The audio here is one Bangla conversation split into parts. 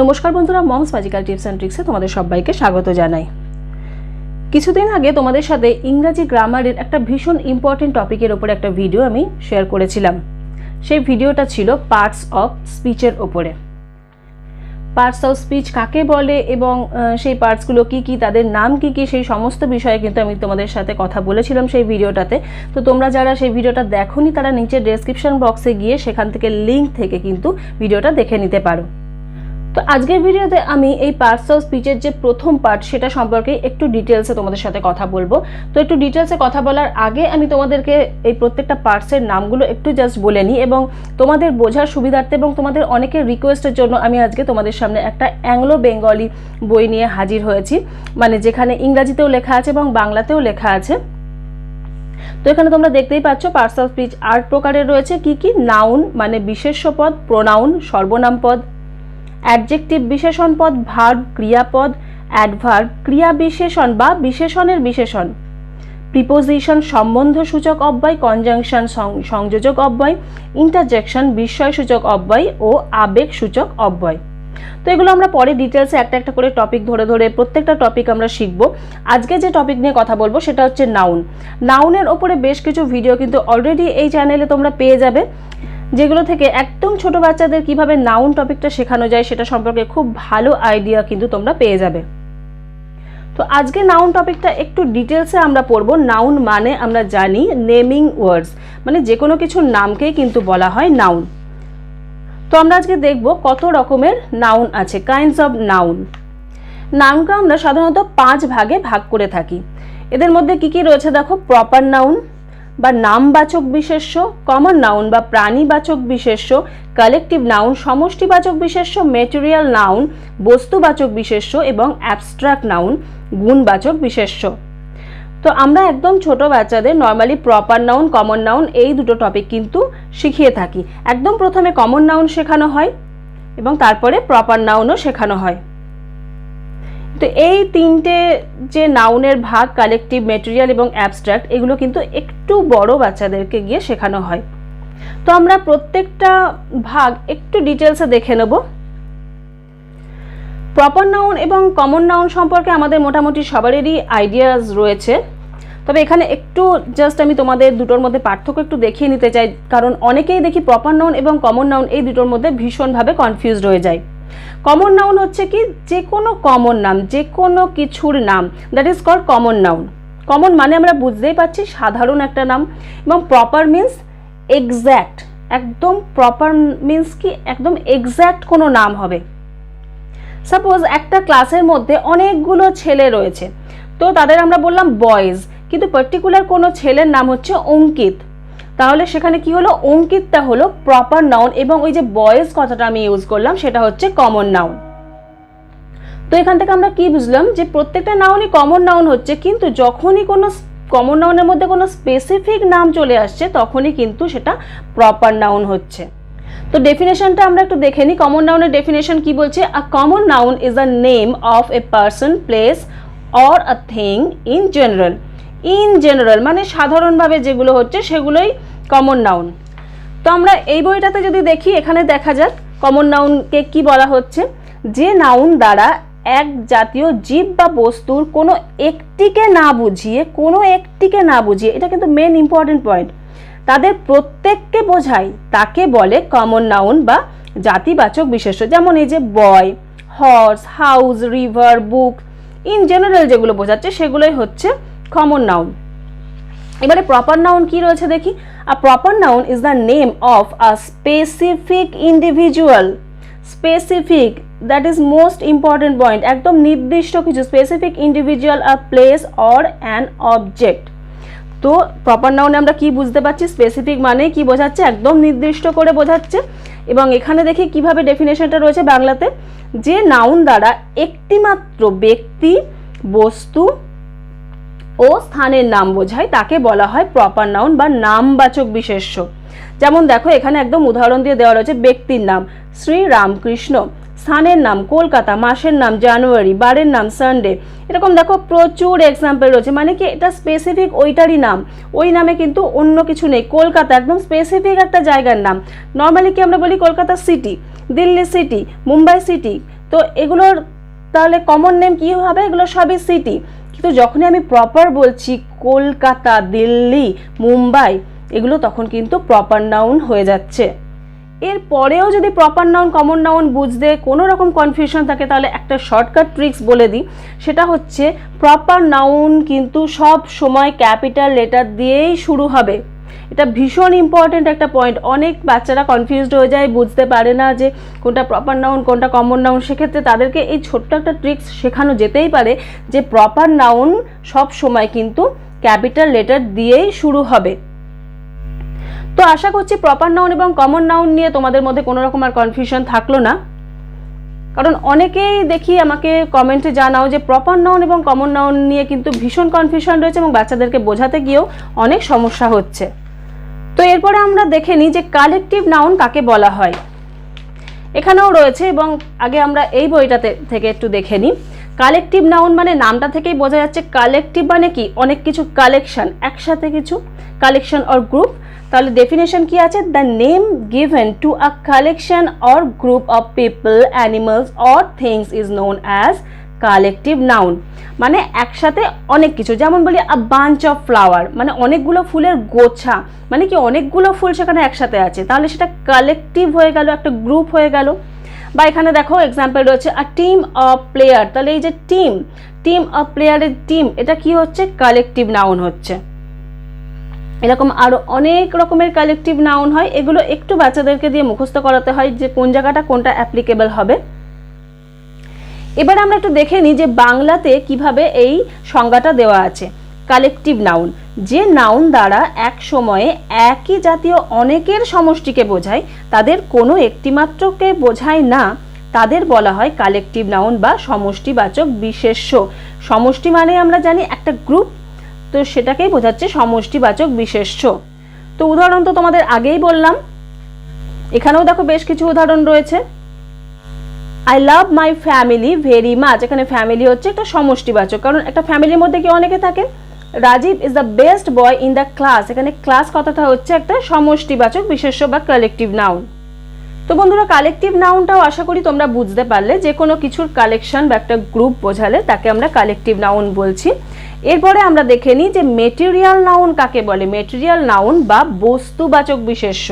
নমস্কার বন্ধুরা, মমস ম্যাজিক্যাল টিপস অ্যান্ড ট্রিক্সে তোমাদের সবাইকে স্বাগত জানাই। কিছুদিন আগে তোমাদের সাথে ইংরাজি গ্রামারের একটা ভীষণ ইম্পর্টেন্ট টপিকের ওপরে একটা ভিডিও আমি শেয়ার করেছিলাম। সেই ভিডিওটা ছিল পার্টস অফ স্পিচের ওপরে। পার্টস অফ স্পিচ কাকে বলে এবং সেই পার্টসগুলো কি কি, তাদের নাম কি কি, সেই সমস্ত বিষয়ে কিন্তু আমি তোমাদের সাথে কথা বলেছিলাম সেই ভিডিওটাতে তো তোমরা যারা সেই ভিডিওটা দেখোনি, তারা নিচে ডেসক্রিপশন বক্সে গিয়ে সেখান থেকে লিঙ্ক থেকে কিন্তু ভিডিওটা দেখে নিতে পারো। তো আজকের ভিডিওতে আমি এই পার্টস অফ স্পিচের যে প্রথম পার্ট সেটা সম্পর্কে একটু ডিটেলসে তোমাদের সাথে কথা বলব। তো একটু ডিটেলসে কথা বলার আগে আমি তোমাদেরকে এই প্রত্যেকটা পার্টসের নামগুলো একটু জাস্ট বলে নিই এবং তোমাদের বোঝার সুবিধার্থে এবং তোমাদের অনেকের রিকোয়েস্টের জন্য আমি আজকে তোমাদের সামনে একটা অ্যাংলো বেঙ্গলি বই নিয়ে হাজির হয়েছি। মানে যেখানে ইংরাজিতেও লেখা আছে এবং বাংলাতেও লেখা আছে। তো এখানে তোমরা দেখতেই পাচ্ছ পার্টস অফ স্পিচ আট প্রকারের রয়েছে। কি কি? নাউন মানে বিশেষ্য পদ প্রোনাউন সর্বনাম পদ অ্যাডজেক্টিভ বিশেষণ পদ, ভার্ব, ক্রিয়াপদ, অ্যাডভার্ব, ক্রিয়া বিশেষণ বা বিশেষণের বিশেষণ। প্রিপোজিশন, সম্বন্ধ সূচক অব্যয়, কনজাংশন সংযোজক অব্যয়, ইন্টারজেকশন বিস্ময়সূচক অব্যয় ও আবেগ সূচক অব্যয়। তো এগুলো আমরা পরে ডিটেলসে একটা একটা করে টপিক ধরে ধরে প্রত্যেকটা টপিক আমরা শিখব। আজকে যে টপিক নিয়ে কথা বলব সেটা হচ্ছে নাউন নাউনের ওপরে বেশ কিছু ভিডিও কিন্তু অলরেডি এই চ্যানেলে তোমরা পেয়ে যাবে। যেগুলো থেকে একদম ছোট বাচ্চাদের কীভাবে নাউন টপিকটা শেখানো যায় সেটা সম্পর্কে খুব ভালো আইডিয়া কিন্তু তোমরা পেয়ে যাবে। তো আজকে নাউন টপিকটা একটু ডিটেলসে আমরা পড়ব। নাউন মানে আমরা জানি নেমিং ওয়ার্ডস মানে যে কোনো কিছুর নামকেই কিন্তু বলা হয় নাউন তো আমরা আজকে দেখব কত রকমের নাউন আছে কাইন্ডস অফ নাউন নাউনকে আমরা সাধারণত পাঁচ ভাগে ভাগ করে থাকি। এদের মধ্যে কি কি রয়েছে দেখো? প্রপার নাউন বা নামবাচক বিশেষ্য কমন নাউন বা প্রাণীবাচক বিশেষ্য কালেকটিভ নাউন সমষ্টিবাচক বিশেষ্য মেটেরিয়াল নাউন বস্তুবাচক বিশেষ্য এবং অ্যাবস্ট্রাক্ট নাউন গুণবাচক বিশেষ্য। তো আমরা একদম ছোট বাচ্চাদের normally proper noun common noun এই দুটো টপিক কিন্তু শিখিয়ে থাকি। একদম প্রথমে কমন নাউন শেখানো হয় এবং তারপরে প্রপার নাউনও শেখানো হয়। তো এই তিনটে যে নাউনের ভাগ কালেকটিভ মেটেরিয়াল এবং অ্যাবস্ট্রাক্ট এগুলো কিন্তু একটু বড় বাচ্চাদেরকে গিয়ে শেখানো হয়। তো আমরা প্রত্যেকটা ভাগ একটু ডিটেলসে দেখে নেব। প্রপার নাউন এবং কমন নাউন সম্পর্কে আমাদের মোটামুটি সবারই আইডিয়াস রয়েছে। তবে এখানে একটু জাস্ট আমি তোমাদের দুটোর মধ্যে পার্থক্য একটু দেখিয়ে নিতে চাই, কারণ অনেকেই দেখি প্রপার নাউন এবং কমন নাউন এই দুটোর মধ্যে ভীষণভাবে কনফিউজড হয়ে যায়। কমন নাউন হচ্ছে কি? যে কোনো কমন নাম যে কোনো কিছুর নাম that is called common noun common মানে আমরা বুঝতেই পারছি সাধারণ একটা নাম, এবং প্রপার মিন্স এক্স্যাক্ট একদম প্রপার মিন্স কি? একদম এক্স্যাক্ট কোনো নাম হবে। সাপোজ একটা ক্লাসের মধ্যে অনেকগুলো ছেলে রয়েছে, তো তাদের আমরা বললাম বয়েজ কিন্তু পার্টিকুলার কোনো ছেলের নাম হচ্ছে অঙ্কিত। তাহলে সেখানে কি হলো? অঙ্কিতটা হলো প্রপার নাউন এবং ওই যে বয়েজ কথাটা আমি ইউজ করলাম, সেটা হচ্ছে কমন নাউন তো এখান থেকে আমরা কি বুঝলাম? যে প্রত্যেকটা নাউনই কমন নাউন হচ্ছে, কিন্তু যখনই কোনো কমন নাউনের মধ্যে কোনো স্পেসিফিক নাম চলে আসছে, তখনই কিন্তু সেটা প্রপার নাউন হচ্ছে। তো ডেফিনেশনটা আমরা একটু দেখে নিই। কমন নাউনের ডেফিনেশন কি বলছে? A common noun is a name of a person place or a thing in general in general মানে সাধারণভাবে যেগুলো হচ্ছে সেগুলোই কমন নাউন তো আমরা এই বইটাতে যদি দেখি, এখানে দেখা যাক কমন নাউনকে কি বলা হচ্ছে। যে নাউন দ্বারা এক জাতীয় জীব বা বস্তুর কোনো একটিকে না বুঝিয়ে, কোনো একটিকে না বুঝিয়ে, এটা কিন্তু মেন ইম্পর্টেন্ট পয়েন্ট তাদের প্রত্যেককে বোঝায়, তাকে বলে কমন নাউন বা জাতিবাচক বিশেষ্য। যেমন এই যে boy horse house river book in general যেগুলো বোঝাচ্ছে সেগুলোই হচ্ছে কমন নাউন এবারে প্রপার নাউন কি রয়েছে দেখি? A proper noun is the name of a specific individual specific that is most important point একদম নির্দিষ্ট কিছু specific individual a place or an object তো প্রপার নাউনে আমরা কি বুঝতে পারছি? স্পেসিফিক মানে কি বোঝাচ্ছে? একদম নির্দিষ্ট করে বোঝাচ্ছে। এবং এখানে দেখি কীভাবে ডেফিনেশনটা রয়েছে বাংলাতে। যে নাউন দ্বারা একটিমাত্র ব্যক্তি, বস্তু ও স্থানের নাম বোঝায়, তাকে বলা হয় প্রপার নাউন বা নামবাচক বিশেষ্য। যেমন দেখো, এখানে একদম উদাহরণ দিয়ে দেওয়া রয়েছে ব্যক্তির নাম, শ্রী রামকৃষ্ণ। স্থানের নাম কলকাতা, মাসের নাম জানুয়ারি, বারের নাম সানডে। এরকম দেখো, প্রচুর এক্সাম্পল রয়েছে মানে কি এটা স্পেসিফিক ওইটারই নাম। ওই নামে কিন্তু অন্য কিছু নেই। কলকাতা একদম স্পেসিফিক একটা জায়গার নাম। নর্মালি কি আমরা বলি Kolkata city Delhi city Mumbai city তো এগুলোর তাহলে কমন নেম কী হবে? এগুলো সবই সিটি কিন্তু যখনই আমি প্রপার বলছি কলকাতা, দিল্লি, মুম্বাই, এগুলো তখন কিন্তু প্রপার নাউন হয়ে যাচ্ছে। এর পরেও যদি প্রপার নাউন কমন নাউন বুঝতে কোনো রকম কনফিউশন থাকে, তাহলে একটা শর্টকাট ট্রিক্স বলে দিই। সেটা হচ্ছে প্রপার নাউন কিন্তু সব সময় ক্যাপিটাল লেটার দিয়েই শুরু হবে। এটা ভীষণ ইম্পর্ট্যান্ট একটা পয়েন্ট অনেক বাচ্চারা কনফিউজড হয়ে যায়, বুঝতে পারে না যে কোনটা প্রপার নাউন কোনটা কমন নাউন সেক্ষেত্রে তাদেরকে এই ছোট্ট একটা ট্রিক্স শেখানো যেতেই পারে যে প্রপার নাউন সব সময় কিন্তু ক্যাপিটাল লেটার দিয়েই শুরু হবে। তো আশা করছি প্রপার নাউন এবং কমন নাউন নিয়ে তোমাদের মধ্যে কোনো রকম আর কনফিউশন থাকল না। কারণ অনেকেই দেখি আমাকে কমেন্টে জানাও যে প্রপার নাউন এবং কমন নাউন নিয়ে কিন্তু ভীষণ কনফিউশন রয়েছে এবং বাচ্চাদেরকে বোঝাতে গিয়েও অনেক সমস্যা হচ্ছে। তো এরপরে আমরা দেখে নিই যে কালেকটিভ নাউন কাকে বলা হয়। এখানেও রয়েছে এবং আগে আমরা এই বইটাতে থেকে একটু দেখে নিই। কালেকটিভ নাউন মানে নামটা থেকেই বোঝা যাচ্ছে। কালেকটিভ মানে কি? অনেক কিছু কালেকশন একসাথে কিছু কালেকশন অর গ্রুপ তাহলে ডেফিনেশন কি আছে? The name given to a collection or group of people animals or things is known as collective noun. মানে একসাথে অনেক কিছু। যেমন বলি আ বাঞ্চ অফ ফ্লাওয়ার মানে অনেকগুলো ফুলের গোছা। মানে কি অনেকগুলো ফুল সেখানে একসাথে আছে। তাহলে সেটা কালেকটিভ হয়ে গেল, একটা গ্রুপ হয়ে গেল। বা এখানে দেখো এক্সাম্পল রয়েছে আ টিম অফ প্লেয়ার তাহলে এই যে টিম টিম অফ প্লেয়ারের টিম এটা কি হচ্ছে? কালেকটিভ নাউন হচ্ছে। এরকম আরও অনেক রকমের কালেকটিভ নাউন হয়। এগুলো একটু বাচ্চাদেরকে দিয়ে মুখস্থ করাতে হয় যে কোন জায়গাটা কোনটা অ্যাপ্লিকেবল হবে। এবার আমরা একটু দেখে নিই যে বাংলাতে কীভাবে এই সংজ্ঞাটা দেওয়া আছে। কালেকটিভ নাউন যে নাউন দ্বারা এক সময়ে একই জাতীয় অনেকের সমষ্টিকে বোঝায়, তাদের কোনো একটিমাত্রকে বোঝায় না, তাদের বলা হয় কালেকটিভ নাউন বা সমষ্টিবাচক বিশেষ্য। সমষ্টি মানে আমরা জানি একটা গ্রুপ তো সেটাকেই বোঝাচ্ছে সমষ্টিবাচক বিশেষ্য। তো উদাহরণ তো তোমাদের আগেই বললাম। এখানেও দেখো বেশ কিছু উদাহরণ রয়েছে। I love my family very much এখানে ফ্যামিলি হচ্ছে একটা সমষ্টিবাচক, কারণ একটা ফ্যামিলির মধ্যে কি অনেকে থাকে Rajiv is the best boy in the class এখানে ক্লাস কথাটা হচ্ছে একটা সমষ্টিবাচক, বিশেষ্য বা কালেকটিভ নাউন তো বন্ধুরা কালেকটিভ নাউনটাও আশা করি তোমরা বুঝতে পারলে যে কোনো কিছুর কালেকশন বা একটা গ্রুপ বোঝালে তাকে আমরা কালেকটিভ নাউন বলছি। এরপরে আমরা দেখে নিই যে মেটেরিয়াল নাউন কাকে বলে? মেটেরিয়াল নাউন বা বস্তুবাচক বিশেষ্য।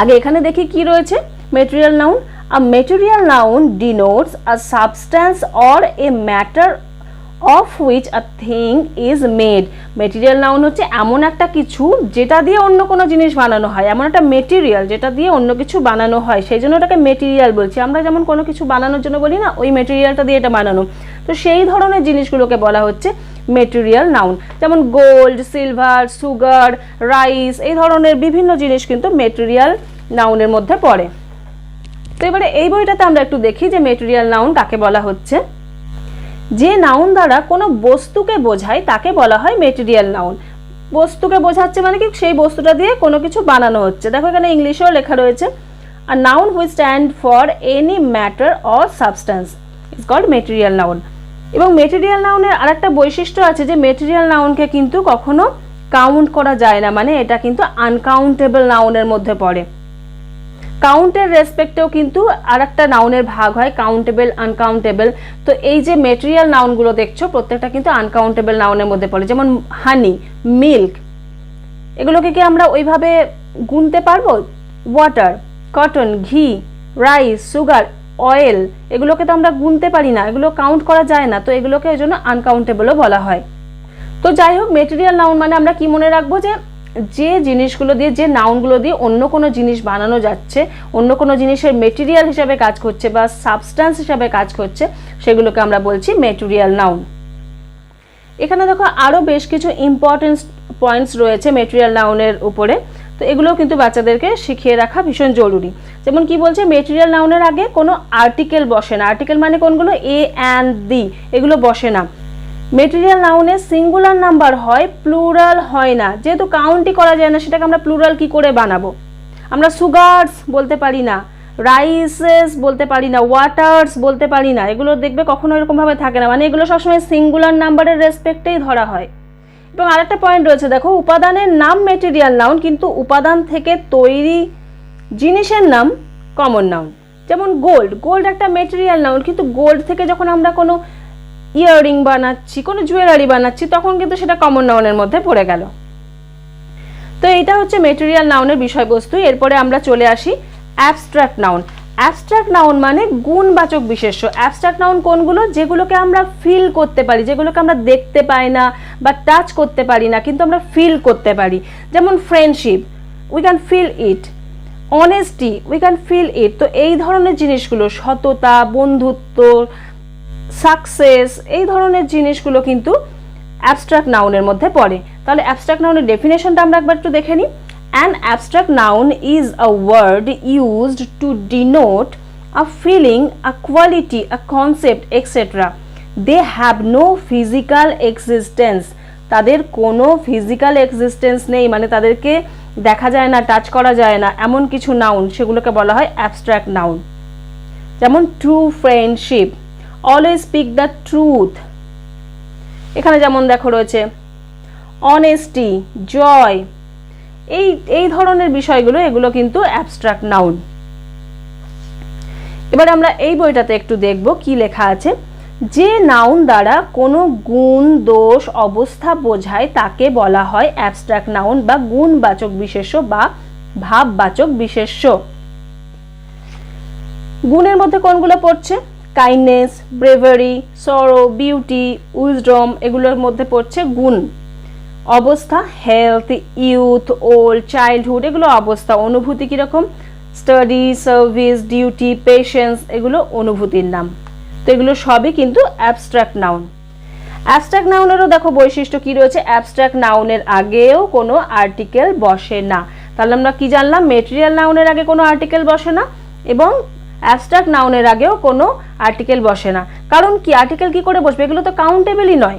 আগে এখানে দেখি কি রয়েছে? Material noun a material noun denotes a substance or a matter of which a thing is made material noun হচ্ছে এমন একটা কিছু যেটা দিয়ে অন্য কোনো জিনিস বানানো হয়। এমন একটা মেটেরিয়াল যেটা দিয়ে অন্য কিছু বানানো হয়। সেই জন্য ওটাকে মেটেরিয়াল বলছি। আমরা যেমন কোনো কিছু বানানোর জন্য বলি না, ওই মেটেরিয়ালটা দিয়ে এটা বানানো। তো সেই ধরনের জিনিসগুলোকে বলা হচ্ছে মেটেরিয়াল নাউন যেমন গোল্ড সিলভার সুগার রাইস এই ধরনের বিভিন্ন জিনিস কিন্তু মেটেরিয়াল নাউনের মধ্যে পড়ে। তো এবারে এই বইটাতে আমরা একটু দেখি যে মেটেরিয়াল নাউন কাকে বলা হচ্ছে। যে নাউন দ্বারা কোনো বস্তুকে বোঝায়, তাকে বলা হয় মেটেরিয়াল নাউন বস্তুকে বোঝাচ্ছে মানে কি? সেই বস্তুটা দিয়ে কোনো কিছু বানানো হচ্ছে। দেখো এখানে ইংলিশেও লেখা রয়েছে আর noun which stand for any matter or substance is called material noun এবং মেটেরিয়াল নাউনের আরেকটা বৈশিষ্ট্য আছে যে মেটেরিয়াল নাউনকে কিন্তু কখনো কাউন্ট করা যায় না। মানে এটা কিন্তু আনকাউন্টেবল নাউনের মধ্যে পড়ে। কাউন্টের রেসপেক্টেও কিন্তু আর একটা নাউনের ভাগ হয় কাউন্টেবল আনকাউন্টেবল তো এই যে মেটেরিয়াল নাউনগুলো দেখছ, প্রত্যেকটা কিন্তু আনকাউন্টেবল নাউনের মধ্যে পড়ে। যেমন হানি মিল্ক এগুলোকে কি আমরা ওইভাবে গুনতে পারব? ওয়াটার কটন ঘি রাইস সুগার অয়েল এগুলোকে তো আমরা গুনতে পারি না। এগুলো কাউন্ট করা যায় না। তো এগুলোকে ওই জন্য আনকাউন্টেবলও বলা হয়। তো যাই হোক মেটেরিয়াল নাউন মানে আমরা কি মনে রাখব যে যে জিনিসগুলো দিয়ে, যে নাউনগুলো দিয়ে অন্য কোনো জিনিস বানানো যাচ্ছে, অন্য কোনো জিনিসের মেটেরিয়াল হিসাবে কাজ করছে বা সাবস্ট্যান্স হিসাবে কাজ করছে, সেগুলোকে আমরা বলছি মেটেরিয়াল নাউন এখানে দেখো আরও বেশ কিছু ইম্পর্টেন্স পয়েন্টস রয়েছে মেটেরিয়াল নাউনের উপরে। তো এগুলোও কিন্তু বাচ্চাদেরকে শিখিয়ে রাখা ভীষণ জরুরি। যেমন কি বলছে মেটেরিয়াল নাউনের আগে কোনো আর্টিকেল বসে না। আর্টিকেল মানে কোনগুলো? এ অ্যান্ড দি এগুলো বসে না। মেটেরিয়াল নাউনে সিঙ্গুলার নাম্বার হয় প্লুরাল হয় না। যেহেতু কাউন্টই করা যায় না, সেটাকে আমরা প্লুরাল কি করে বানাবো? আমরা সুগারস বলতে পারি না রাইসেস বলতে পারি না ওয়াটার্স বলতে পারি না। এগুলো দেখবে কখনো এরকমভাবে থাকে না। মানে এগুলো সবসময় সিঙ্গুলার নাম্বারের রেসপেক্টেই ধরা হয়। এবং আরেকটা পয়েন্ট রয়েছে, দেখো, উপাদানের নাম মেটেরিয়াল নাউন কিন্তু উপাদান থেকে তৈরি জিনিসের নাম কমন নাউন যেমন গোল্ড গোল্ড একটা মেটেরিয়াল নাউন কিন্তু গোল্ড থেকে যখন আমরা কোনো ইয়াররিং বানাচ্ছি, কোনো জুয়েলারি বানাচ্ছি, তখন কিন্তু সেটা কমন নাউনের মধ্যে পড়ে গেল। তো এটা হচ্ছে মেটেরিয়াল নাউনের বিষয়বস্তু। এরপরে আমরা চলে আসি অ্যাবস্ট্রাক্ট নাউন অ্যাবস্ট্রাক্ট নাউন মানে গুণবাচক বিশেষ্য। অ্যাবস্ট্রাক্ট নাউন কোনগুলো? যেগুলোকে আমরা ফিল করতে পারি, যেগুলোকে আমরা দেখতে পাই না বা টাচ করতে পারি না, কিন্তু আমরা ফিল করতে পারি। যেমন friendship we can feel it honesty we can feel it তো এই ধরনের জিনিসগুলো, সততা, বন্ধুত্ব সাকসেস এই ধরনের জিনিসগুলো কিন্তু অ্যাবস্ট্রাক্ট নাউনের মধ্যে পড়ে। তাহলে অ্যাবস্ট্রাক্ট নাউনের ডেফিনেশনটা আমরা একবার একটু দেখে নিই। An abstract noun is a word used to denote a feeling a quality a concept etcetera they have no physical existence তাদের কোনো ফিজিক্যাল এক্সিস্টেন্স নেই মানে তাদেরকে দেখা যায় না টাচ করা যায় না, এমন কিছু নাউন সেগুলোকে বলা হয় অ্যাবস্ট্রাক্ট নাউন যেমন true friendship always speak the truth এখানে যেমন দেখো রয়েছে অনেস্টি জয় এই এই ধরনের বিষয়গুলো, এগুলো কিন্তু অ্যাবস্ট্রাক্ট নাউন এবার আমরা এই বইটাতে একটু দেখব কি লেখা আছে। যে নাউন দ্বারা কোনো গুণ, দোষ, অবস্থা বোঝায়, তাকে বলা হয় অ্যাবস্ট্রাক্ট নাউন বা গুণবাচক বিশেষ্য বা ভাববাচক বিশেষ্য। গুণের মধ্যে কোনগুলো পড়ছে? Kindness bravery sorrow beauty wisdom এগুলোর মধ্যে পড়ছে গুণ। অবস্থা হেলথ ইউথ ওল্ড চাইল্ডহুড এগুলো অবস্থা। অনুভূতি কীরকম? স্টাডি সার্ভিস ডিউটি পেশেন্স এগুলো অনুভূতির নাম। তো এগুলো সবই কিন্তু অ্যাবস্ট্রাক্ট নাউন অ্যাবস্ট্রাক্ট নাউনেরও দেখো বৈশিষ্ট্য কী রয়েছে? অ্যাবস্ট্রাক্ট নাউনের আগেও কোনো আর্টিকেল বসে না। তাহলে আমরা কি জানলাম? মেটেরিয়াল নাউনের আগে কোনো আর্টিকেল বসে না। এবং অ্যাবস্ট্রাক্ট নাউনের আগেও কোনো আর্টিকেল বসে না। কারণ কি আর্টিকেল কি করে বসবে? এগুলো তো কাউন্টেবলই নয়।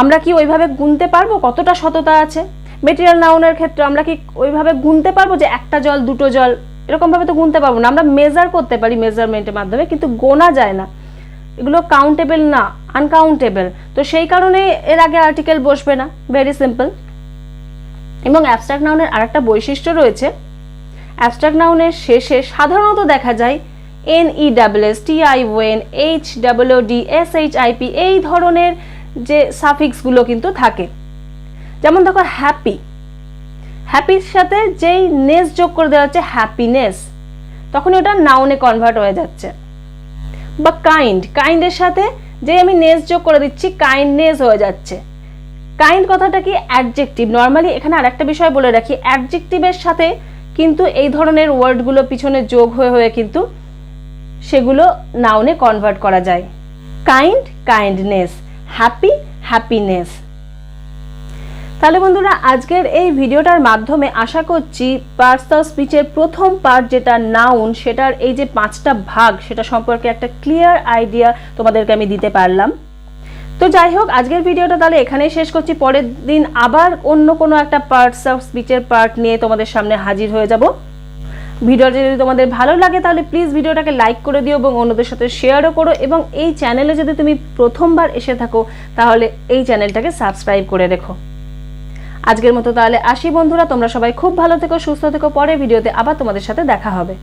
আমরা কি ওইভাবে গুনতে পারব? কতটা সততা আছে? মেটেরিয়াল নাউনের ক্ষেত্রে আমরা কি ওইভাবে গুনতে পারব যে একটা জল, দুটো জল? এরকমভাবে তো গুনতে পারব না। আমরা মেজার করতে পারি মেজারমেন্টের মাধ্যমে, কিন্তু গোনা যায় না। এগুলো কাউন্টেবল না আনকাউন্টেবল তো সেই কারণে এর আগে আর্টিকেল বসবে না। ভেরি সিম্পল এবং অ্যাবস্ট্রাক্ট নাউনের আরেকটা বৈশিষ্ট্য রয়েছে অ্যাবস্ট্রাক্ট নাউনের শেষে সাধারণত দেখা যায় N E double S T I O N H double O D S H I P এই ধরনের যে সাফিক্সগুলো কিন্তু থাকে। যেমন দেখো হ্যাপি হ্যাপির সাথে যেই নেস যোগ করে দেওয়া হচ্ছে হ্যাপিনেস তখন ওটা নাউনে কনভার্ট হয়ে যাচ্ছে। বা কাইন্ড কাইন্ডের সাথে যে আমি নেস যোগ করে দিচ্ছি কাইন্ডনেস হয়ে যাচ্ছে। কাইন্ড কথাটা কি অ্যাডজেক্টিভ নর্মালি এখানে আরেকটা বিষয় বলে রাখি অ্যাডজেক্টিভের সাথে কিন্তু এই ধরনের ওয়ার্ডগুলো পিছনে যোগ হয়ে হয়ে কিন্তু সেগুলো নাউনে কনভার্ট করা যায়। কাইন্ড কাইন্ডনেস হ্যাপি হ্যাপিনেস তাহলে বন্ধুরা, আজকের এই ভিডিওটার মাধ্যমে আশা করছি পার্টস অফ স্পিচের প্রথম পার্ট যেটা নাউন সেটার এই যে পাঁচটা ভাগ, সেটা সম্পর্কে একটা ক্লিয়ার আইডিয়া তোমাদেরকে আমি দিতে পারলাম। তো যাই হোক, আজকের ভিডিওটা তাহলে এখানেই শেষ করছি। পরের দিন আবার অন্য কোনো একটা পার্টস অফ স্পিচের পার্ট নিয়ে তোমাদের সামনে হাজির হয়ে যাব। ভিডিওটা যদি তোমাদের ভালো লাগে, তাহলে প্লিজ ভিডিওটাকে লাইক করে দিও এবং অন্যদের সাথে শেয়ারও করো এবং এই চ্যানেলে যদি তুমি প্রথমবার এসে থাকো, তাহলে এই চ্যানেলটাকে সাবস্ক্রাইব করে রেখো। আজকের মতো তাহলে আসি বন্ধুরা, তোমরা সবাই খুব ভালো থেকো, সুস্থ থেকো পরে ভিডিওতে আবার তোমাদের সাথে দেখা হবে।